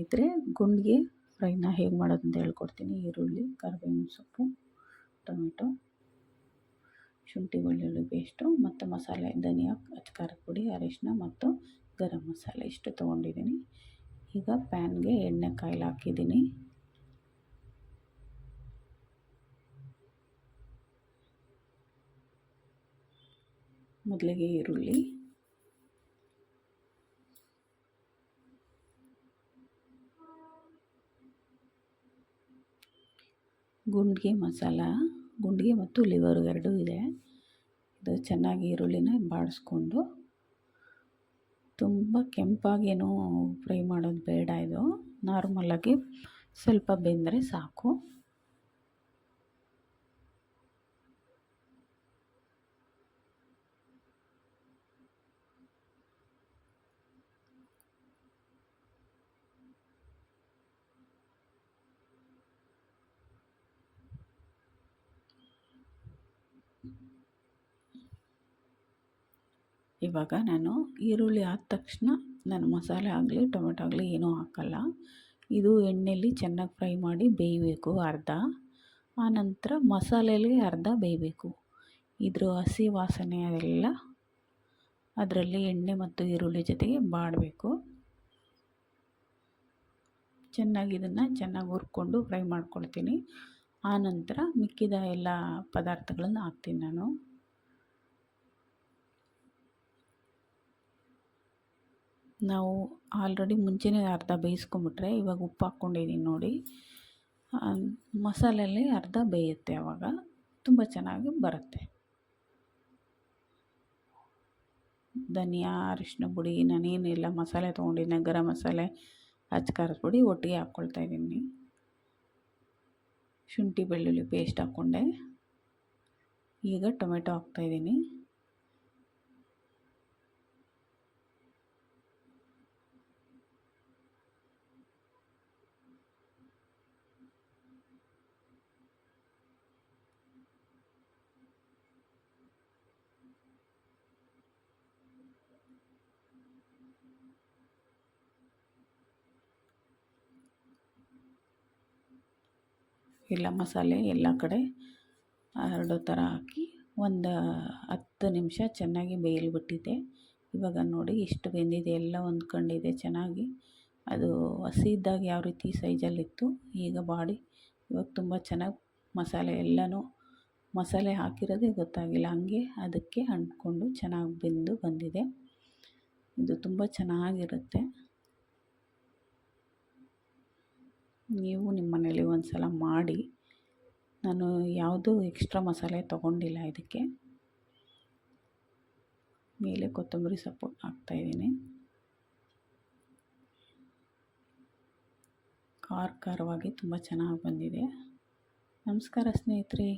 ಇದ್ದರೆ ಗುಂಡಿಗೆ ಫ್ರೈನ ಹೇಗೆ ಮಾಡೋದು ಅಂತ ಹೇಳ್ಕೊಡ್ತೀನಿ. ಈರುಳ್ಳಿ, ಕರಿಬೇವಿನ ಸೊಪ್ಪು, ಟೊಮೆಟೊ, ಶುಂಠಿ, ಬೆಳ್ಳುಳ್ಳಿ ಪೇಸ್ಟು ಮತ್ತು ಮಸಾಲೆ, ಧನಿಯಾ ಖಾರದ ಪುಡಿ ಅರಿಶಿನ ಮತ್ತು ಗರಂ ಮಸಾಲೆ ಇಷ್ಟು ತೊಗೊಂಡಿದ್ದೀನಿ. ಈಗ ಪ್ಯಾನ್ಗೆ ಎಣ್ಣೆ ಕಾಯಿಲೆ ಹಾಕಿದ್ದೀನಿ. ಮೊದಲಿಗೆ ಈರುಳ್ಳಿ ಗುಂಡಿಗೆ ಮಸಾಲ, ಗುಂಡಿಗೆ ಮತ್ತು ಲಿವರ್ ಎರಡೂ ಇದೆ. ಇದು ಚೆನ್ನಾಗಿ ಈರುಳ್ಳಿನ ಬಾಡಿಸ್ಕೊಂಡು ತುಂಬ ಕೆಂಪಾಗೇನೂ ಫ್ರೈ ಮಾಡೋದು ಬೇಡ ಇದು. ನಾರ್ಮಲಾಗಿ ಸ್ವಲ್ಪ ಬೆಂದರೆ ಸಾಕು. ಇವಾಗ ನಾನು ಈರುಳ್ಳಿ ಆದ ತಕ್ಷಣ ನಾನು ಮಸಾಲೆ ಆಗಲಿ, ಟೊಮೆಟೊ ಆಗಲಿ ಏನೂ ಹಾಕಲ್ಲ. ಇದು ಎಣ್ಣೆಯಲ್ಲಿ ಚೆನ್ನಾಗಿ ಫ್ರೈ ಮಾಡಿ ಬೇಯಬೇಕು ಅರ್ಧ. ಆನಂತರ ಮಸಾಲೆಯಲ್ಲಿ ಅರ್ಧ ಬೇಯಬೇಕು. ಇದ್ರ ಹಸಿ ವಾಸನೆ ಅದೆಲ್ಲ ಅದರಲ್ಲಿ ಎಣ್ಣೆ ಮತ್ತು ಈರುಳ್ಳಿ ಜೊತೆಗೆ ಬಾಡಬೇಕು. ಚೆನ್ನಾಗಿ ಇದನ್ನು ಚೆನ್ನಾಗಿ ಹುರ್ಕೊಂಡು ಫ್ರೈ ಮಾಡ್ಕೊಳ್ತೀನಿ. ಆನಂತರ ಮಿಕ್ಕಿದ ಎಲ್ಲ ಪದಾರ್ಥಗಳನ್ನು ಹಾಕ್ತೀನಿ ನಾನು. ನಾವು ಆಲ್ರೆಡಿ ಮುಂಚೆನೇ ಅರ್ಧ ಬೇಯಿಸ್ಕೊಂಬಿಟ್ರೆ ಇವಾಗ ಉಪ್ಪು ಹಾಕ್ಕೊಂಡಿದ್ದೀನಿ ನೋಡಿ. ಮಸಾಲೆಯಲ್ಲಿ ಅರ್ಧ ಬೇಯುತ್ತೆ ಆವಾಗ ತುಂಬ ಚೆನ್ನಾಗಿ ಬರುತ್ತೆ. ಧನಿಯಾ ಅರಿಶಿನ ಪುಡಿ, ನಾನೇನಿಲ್ಲ, ಮಸಾಲೆ ತೊಗೊಂಡಿದ್ದೆ, ಗರಂ ಮಸಾಲೆ ಅಚ್ಚ ಖಾರದ ಪುಡಿ ಒಟ್ಟಿಗೆ ಹಾಕ್ಕೊಳ್ತಾ ಇದ್ದೀನಿ. ಶುಂಠಿ, ಬೆಳ್ಳುಳ್ಳಿ ಪೇಸ್ಟ್ ಹಾಕ್ಕೊಂಡೆ. ಈಗ ಟೊಮೆಟೊ ಹಾಕ್ತಾಯಿದ್ದೀನಿ ಎಲ್ಲ ಮಸಾಲೆ ಎಲ್ಲ ಕಡೆ ಹರಡೋ ಥರ ಹಾಕಿ ಒಂದು ಹತ್ತು ನಿಮಿಷ ಚೆನ್ನಾಗಿ ಬೇಯಲ್ಬಿಟ್ಟಿದೆ. ಇವಾಗ ನೋಡಿ ಎಷ್ಟು ಬೆಂದಿದೆ, ಎಲ್ಲ ಹೊಂದ್ಕೊಂಡಿದೆ ಚೆನ್ನಾಗಿ. ಅದು ಹಸಿ ಇದ್ದಾಗ ಯಾವ ರೀತಿ ಸೈಜಲ್ಲಿತ್ತು, ಈಗ ಬಾಡಿ ಇವಾಗ ತುಂಬ ಚೆನ್ನಾಗಿ ಮಸಾಲೆ ಎಲ್ಲನೂ, ಮಸಾಲೆ ಹಾಕಿರೋದೇ ಗೊತ್ತಾಗಿಲ್ಲ. ಹಂಗೆ ಅದಕ್ಕೆ ಅಂಟ್ಕೊಂಡು ಚೆನ್ನಾಗಿ ಬೆಂದು ಬಂದಿದೆ. ಇದು ತುಂಬ ಚೆನ್ನಾಗಿರುತ್ತೆ. ನೀವು ನಿಮ್ಮ ಮನೇಲಿ ಒಂದು ಸಲ ಮಾಡಿ, ನಾನು ಯಾವುದೂ ಎಕ್ಸ್ಟ್ರಾ ಮಸಾಲೆ ತಗೊಂಡಿಲ್ಲ ಇದಕ್ಕೆ. ಮೇಲೆ ಕೊತ್ತಂಬರಿ ಸೊಪ್ಪು ಹಾಕ್ತಾಯಿದ್ದೀನಿ ಖಾರ ಖಾರವಾಗಿ ತುಂಬ ಚೆನ್ನಾಗಿ ಬಂದಿದೆ. ನಮಸ್ಕಾರ ಸ್ನೇಹಿತರೆ.